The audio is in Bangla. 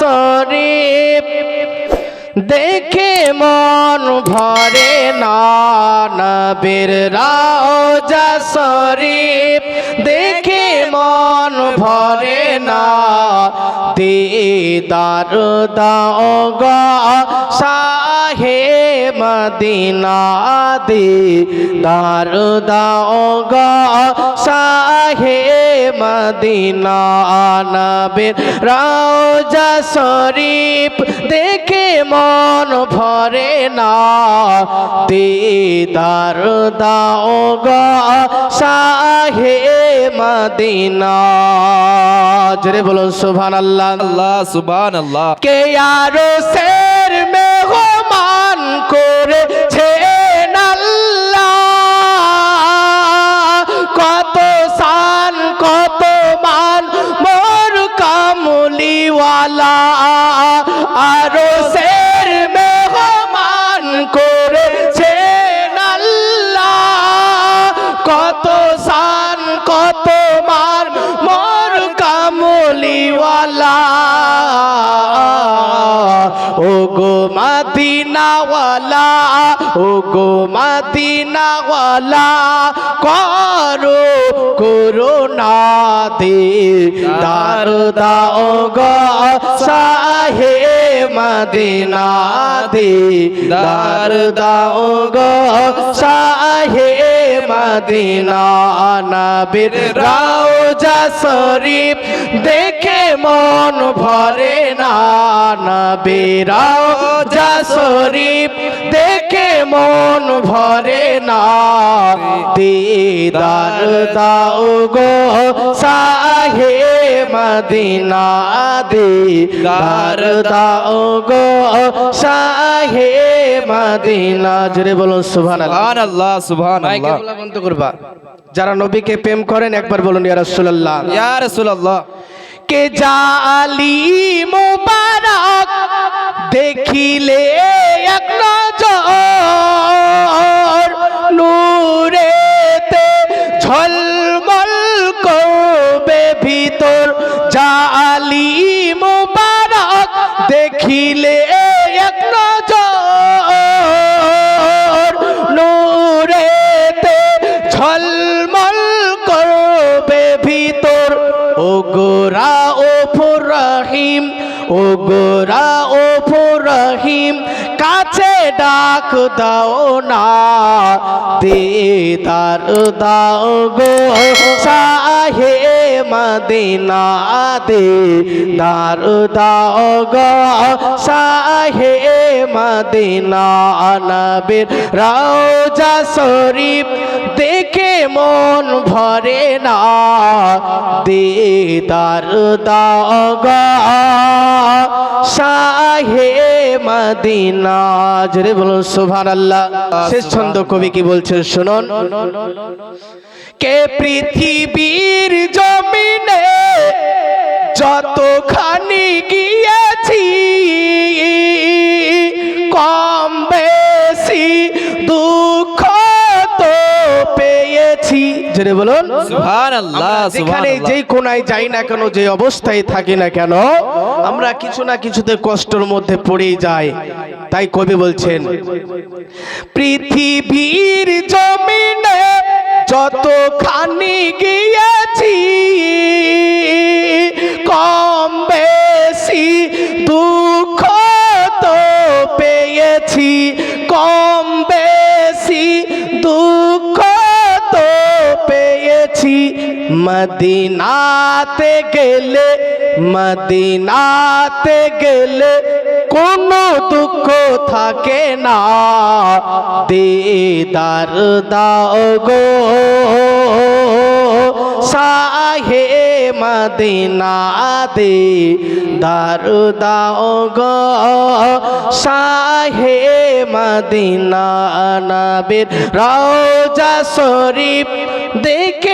শরীফ দেখে মন ভরে নবীর রাজা শরীফ দেখে মন ভরে না। দিদার দাও গা শাহে মদিনা, দিদার দাও গা শাহে মদিনা নবীর রাজা শরীফ দেখে মন ভরে না। দিদার দাও গা শাহে মদিনা। জোরে বলুন সুবহান আল্লাহ আল্লাহ সুবহান আল্লাহ কে আরও শের মেহমান মান কত ও গো মাদিনাওয়ালা ও গো মাদিনাওয়ালা, করো করুণা দে দার দাও গো মদিনা দে দার দাও গো সাহে মদিনা নবীর রাউজা শরীফ দেখে মন ভরে না নবীর রাউজা শরীফ। দেখে মন ভরে না দিদার দাও গো সাহে মদিনা দিদার দাও গো সাহে মদিনা। জোরে বলুন সুবহানাল্লাহ। সুবহান আল্লাহ বন্ধ করবা। যারা নবীকে প্রেম করেন একবার বলুন ইয়া রাসূলুল্লাহ। ইয়া রাসূলুল্লাহ। কে জালি মুবারক দেখিলে এক নজর, নূরেতে ঝলমল করবে ভিতর। জালি মুবারক দেখিলে এক নজর, নূরেতে ঝলমল করবে ভিতর। ও গোরা রহিম ও গোরা ও রহিম কাছে ডাক দাও না। দিদার দাও গো সাহে মদিনা দে দার দাও গো সাহে মদিনা নবীর রাউজা শরীফ দেখে মন ভরে না। দিদার দাও গো শাহে মদিনা। জোরে বলুন, সুবহানাল্লাহ। শেষ ছন্দ কবি কি বলছেন শুনুন। কে পৃথিবীর জমিনে যতখানি গিয়েছি জোরে বলুন। সুবহানাল্লাহ যেখানে যেই কোনায় যাই না কেন যে অবস্থায় থাকি না কেন আমরা কিছু না কিছুতে কষ্টের মধ্যে পড়েই যাই। তাই কবি বলছেন পৃথিবীর জমিনে যতখানি গিয়েছি কম বেশি দুঃখ তো পেয়েছি। কম বেশি দুঃখ তো পেয়েছি মদিনাতে গেলে মদিনাতে গেলে কোনো দুঃখ থাকে না দিদার দাও গো সাহে মদিনা দে দার দাও গো সাহে মদিনা নবীর রওজা শরীফ দেখে